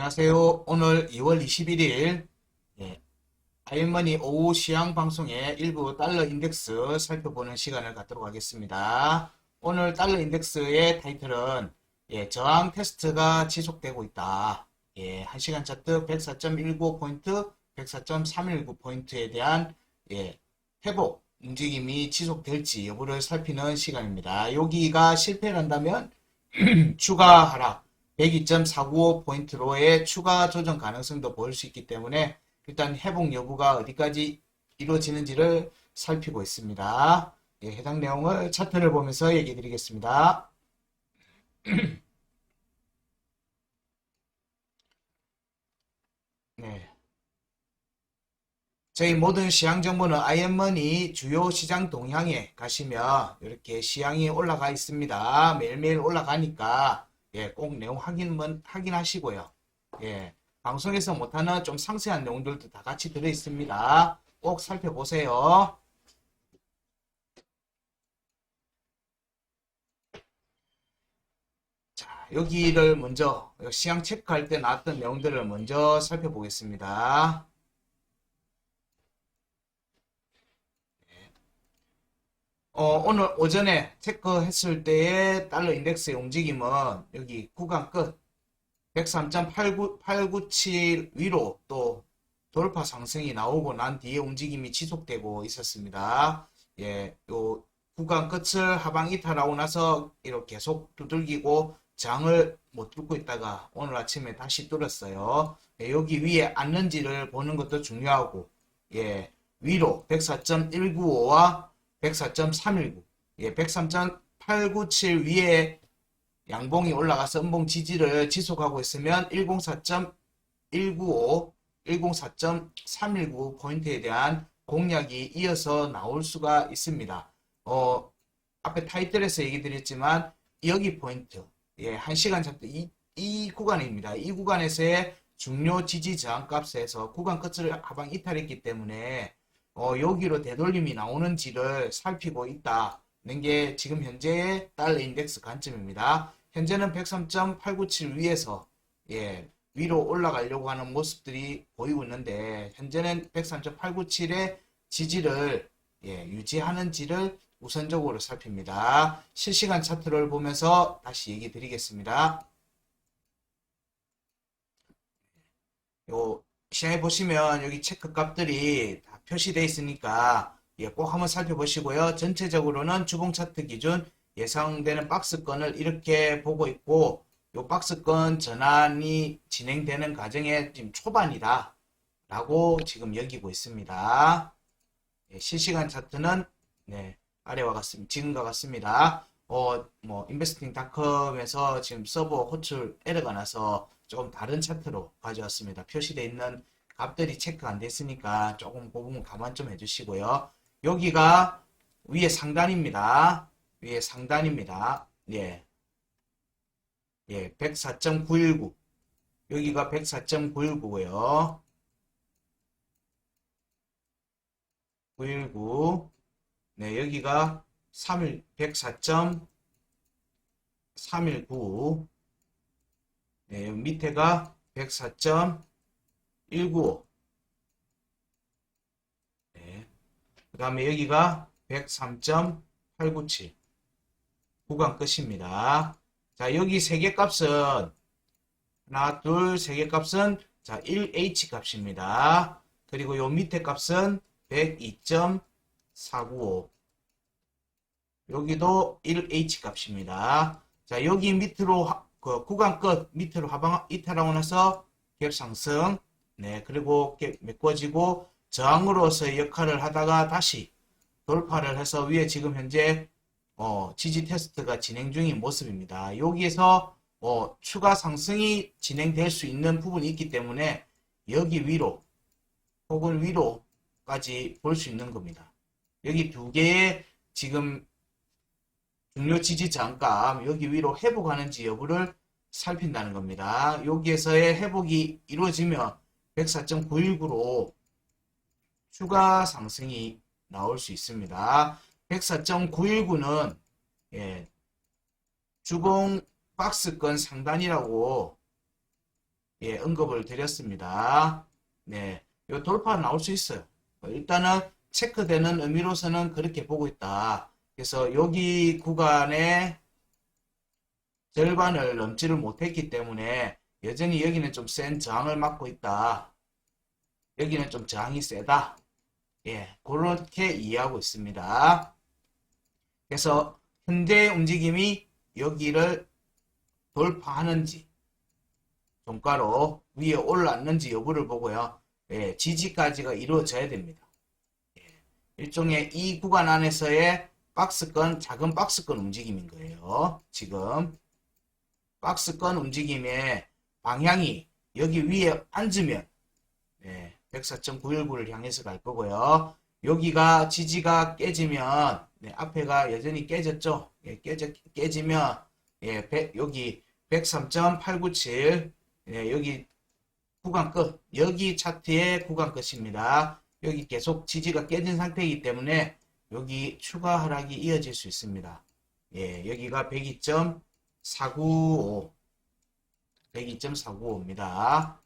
안녕하세요. 오늘 2월 21일 예, 아이머니 오후 시황 방송의 일부 달러 인덱스 살펴보는 시간을 갖도록 하겠습니다. 오늘 달러 인덱스의 타이틀은 예, 저항 테스트가 지속되고 있다. 예, 1시간 차트 104.19포인트, 104.319포인트에 대한 예, 회복 움직임이 지속될지 여부를 살피는 시간입니다. 여기가 실패를 한다면 추가 하락 102.495포인트로의 추가 조정 가능성도 보일 수 있기 때문에 일단 회복 여부가 어디까지 이루어지는지를 살피고 있습니다. 예, 해당 내용을 차트를 보면서 얘기 드리겠습니다. 네. 저희 모든 시향 정보는 아이엠머니 주요 시장 동향에 가시면 이렇게 시향이 올라가 있습니다. 매일매일 올라가니까 예, 꼭 내용 확인만 확인하시고요. 예, 방송에서 못하는 좀 상세한 내용들도 다 같이 들어 있습니다. 꼭 살펴보세요. 자, 여기를 먼저 시향 체크할 때 나왔던 내용들을 먼저 살펴보겠습니다. 어, 오늘 오전에 체크했을 때의 달러 인덱스의 움직임은 여기 구간 끝 103.897 위로 또 돌파 상승이 나오고 난 뒤에 움직임이 지속되고 있었습니다. 예, 요 구간 끝을 하방 이탈하고 나서 이렇게 계속 두들기고 장을 못 뚫고 있다가 오늘 아침에 다시 뚫었어요. 예, 여기 위에 앉는지를 보는 것도 중요하고 예, 위로 104.195와 104.319, 예, 103.897 위에 양봉이 올라가서 음봉 지지를 지속하고 있으면 104.195, 104.319 포인트에 대한 공략이 이어서 나올 수가 있습니다. 어, 앞에 타이틀에서 얘기 드렸지만 여기 포인트, 예, 1시간 차트 이, 이 구간입니다. 이 구간에서의 중요 지지 저항 값에서 구간 끝을 하방 이탈했기 때문에 어, 여기로 되돌림이 나오는지를 살피고 있다는 게 지금 현재의 달러 인덱스 관점입니다. 현재는 103.897 위에서 예, 위로 올라가려고 하는 모습들이 보이고 있는데 현재는 103.897의 지지를 예, 유지하는지를 우선적으로 살핍니다. 실시간 차트를 보면서 다시 얘기 드리겠습니다. 요 시장에 보시면 여기 체크 값들이 다 표시되어 있으니까 예, 꼭 한번 살펴보시고요. 전체적으로는 주봉 차트 기준 예상되는 박스권을 이렇게 보고 있고 요 박스권 전환이 진행되는 과정의 지금 초반이다 라고 지금 여기고 있습니다. 예, 실시간 차트는 네, 아래와 같습니다. 지금과 같습니다. 어, 뭐 인베스팅닷컴에서 지금 서버 호출 에러가 나서 조금 다른 차트로 가져왔습니다. 표시되어 있는 값들이 체크 안 됐으니까 조금 그 부분 감안 좀 해주시고요. 여기가 위에 상단입니다. 위에 상단입니다. 예. 예, 104.919. 여기가 104.919고요. 919. 네, 여기가 3일 104.319. 네, 밑에가 104.195. 네. 그 다음에 여기가 103.897. 구간 끝입니다. 자, 여기 세 개 값은 하나, 둘, 세 개 값은 자, 1H 값입니다. 그리고 요 밑에 값은 102.495. 여기도 1H 값입니다. 자, 여기 밑으로 하- 그 구간 끝 밑으로 하방 이탈하고 나서 갭 상승. 네, 그리고 갭 메꿔지고 저항으로서의 역할을 하다가 다시 돌파를 해서 위에 지금 현재 어, 지지 테스트가 진행 중인 모습입니다. 여기에서 어, 추가 상승이 진행될 수 있는 부분이 있기 때문에 여기 위로 혹은 위로까지 볼 수 있는 겁니다. 여기 두 개의 지금 중요 지지 저항값 여기 위로 회복하는지 여부를 살핀다는 겁니다. 여기에서의 회복이 이루어지면 104.919로 추가 상승이 나올 수 있습니다. 104.919는 예, 주봉 박스권 상단이라고 예, 언급을 드렸습니다. 네, 요 돌파 나올 수 있어요. 어, 일단은 체크되는 의미로서는 그렇게 보고 있다. 그래서 여기 구간에 절반을 넘지를 못했기 때문에 여전히 여기는 좀 센 저항을 맞고 있다. 여기는 좀 저항이 세다. 예, 그렇게 이해하고 있습니다. 그래서 현재 움직임이 여기를 돌파하는지 종가로 위에 올랐는지 여부를 보고요. 예, 지지까지가 이루어져야 됩니다. 예, 일종의 이 구간 안에서의 박스권, 작은 박스권 움직임인 거예요. 지금 박스권 움직임의 방향이 여기 위에 앉으면 네, 104.919를 향해서 갈 거고요. 여기가 지지가 깨지면 네, 앞에가 여전히 깨졌죠. 예, 깨져 깨지면 예, 100, 여기 103.897 예, 여기 구간 끝 여기 차트의 구간 끝입니다. 여기 계속 지지가 깨진 상태이기 때문에 여기 추가 하락이 이어질 수 있습니다. 예, 여기가 102.495 102.495입니다.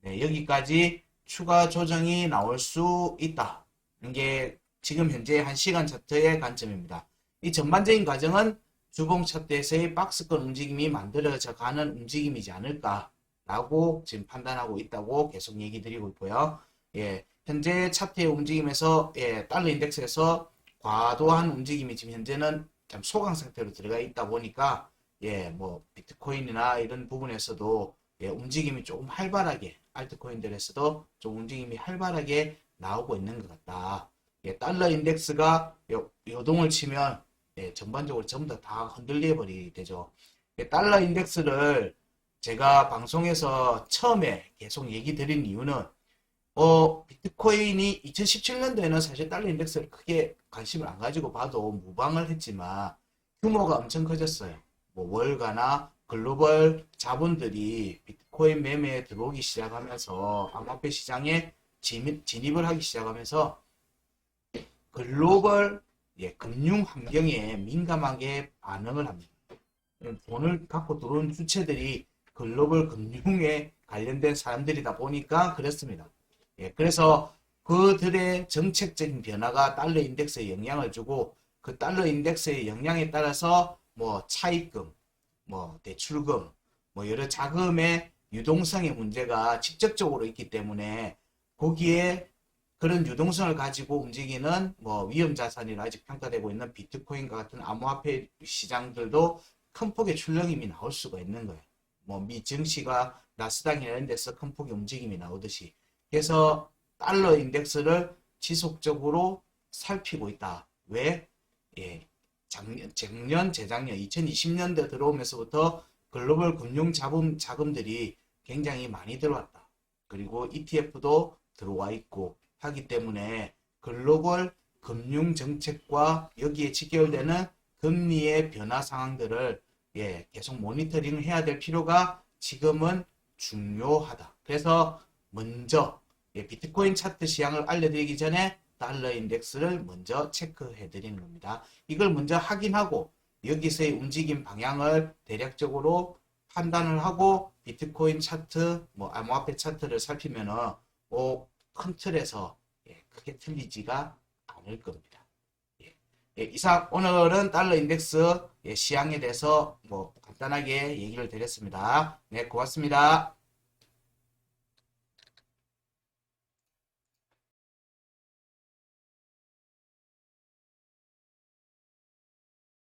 네, 여기까지 추가 조정이 나올 수 있다. 이게 지금 현재 1시간 차트의 관점입니다. 이 전반적인 과정은 주봉 차트에서의 박스권 움직임이 만들어져 가는 움직임이지 않을까라고 지금 판단하고 있다고 계속 얘기 드리고 있고요. 예, 현재 차트의 움직임에서 예, 달러 인덱스에서 과도한 움직임이 지금 현재는 좀 소강 상태로 들어가 있다 보니까 예, 뭐 비트코인이나 이런 부분에서도 예, 움직임이 조금 활발하게 알트코인들에서도 좀 움직임이 활발하게 나오고 있는 것 같다. 예, 달러 인덱스가 요, 요동을 치면 예, 전반적으로 전부 다, 다 흔들려 버리게 되죠. 예, 달러 인덱스를 제가 방송에서 처음에 계속 얘기 드린 이유는 어, 비트코인이 2017년도에는 사실 달러 인덱스를 크게 관심을 안 가지고 봐도 무방을 했지만 규모가 엄청 커졌어요. 뭐 월가나 글로벌 자본들이 비트코인 매매에 들어오기 시작하면서 암호화폐 시장에 진입, 진입 을 하기 시작하면서 글로벌 예, 금융 환경에 민감하게 반응을 합니다. 돈을 갖고 들어온 주체들이 글로벌 금융에 관련된 사람들이다 보니까 그렇습니다. 예, 그래서 그들의 정책적인 변화가 달러 인덱스에 영향을 주고 그 달러 인덱스의 영향에 따라서 뭐 차입금, 뭐 대출금, 뭐 여러 자금의 유동성의 문제가 직접적으로 있기 때문에 거기에 그런 유동성을 가지고 움직이는 뭐 위험 자산이라 아직 평가되고 있는 비트코인과 같은 암호화폐 시장들도 큰 폭의 출렁임이 나올 수가 있는 거예요. 뭐 미 증시가 나스닥이나 이런 데서 큰 폭의 움직임이 나오듯이 그래서 달러 인덱스를 지속적으로 살피고 있다. 왜? 예, 작년, 작년, 재작년, 2020년대 들어오면서부터 글로벌 금융 자금, 자금들이 굉장히 많이 들어왔다. 그리고 ETF도 들어와 있고 하기 때문에 글로벌 금융 정책과 여기에 직결되는 금리의 변화 상황들을 예, 계속 모니터링 해야 될 필요가 지금은 중요하다. 그래서 먼저 예, 비트코인 차트 시향을 알려드리기 전에 달러 인덱스를 먼저 체크해 드리는 겁니다. 이걸 먼저 확인하고 여기서의 움직임 방향을 대략적으로 판단을 하고 비트코인 차트, 뭐 암호화폐 차트를 살피면은 어, 큰 틀에서 예, 크게 틀리지가 않을 겁니다. 예. 예, 이상 오늘은 달러 인덱스 예, 시향에 대해서 뭐 간단하게 얘기를 드렸습니다. 네, 고맙습니다.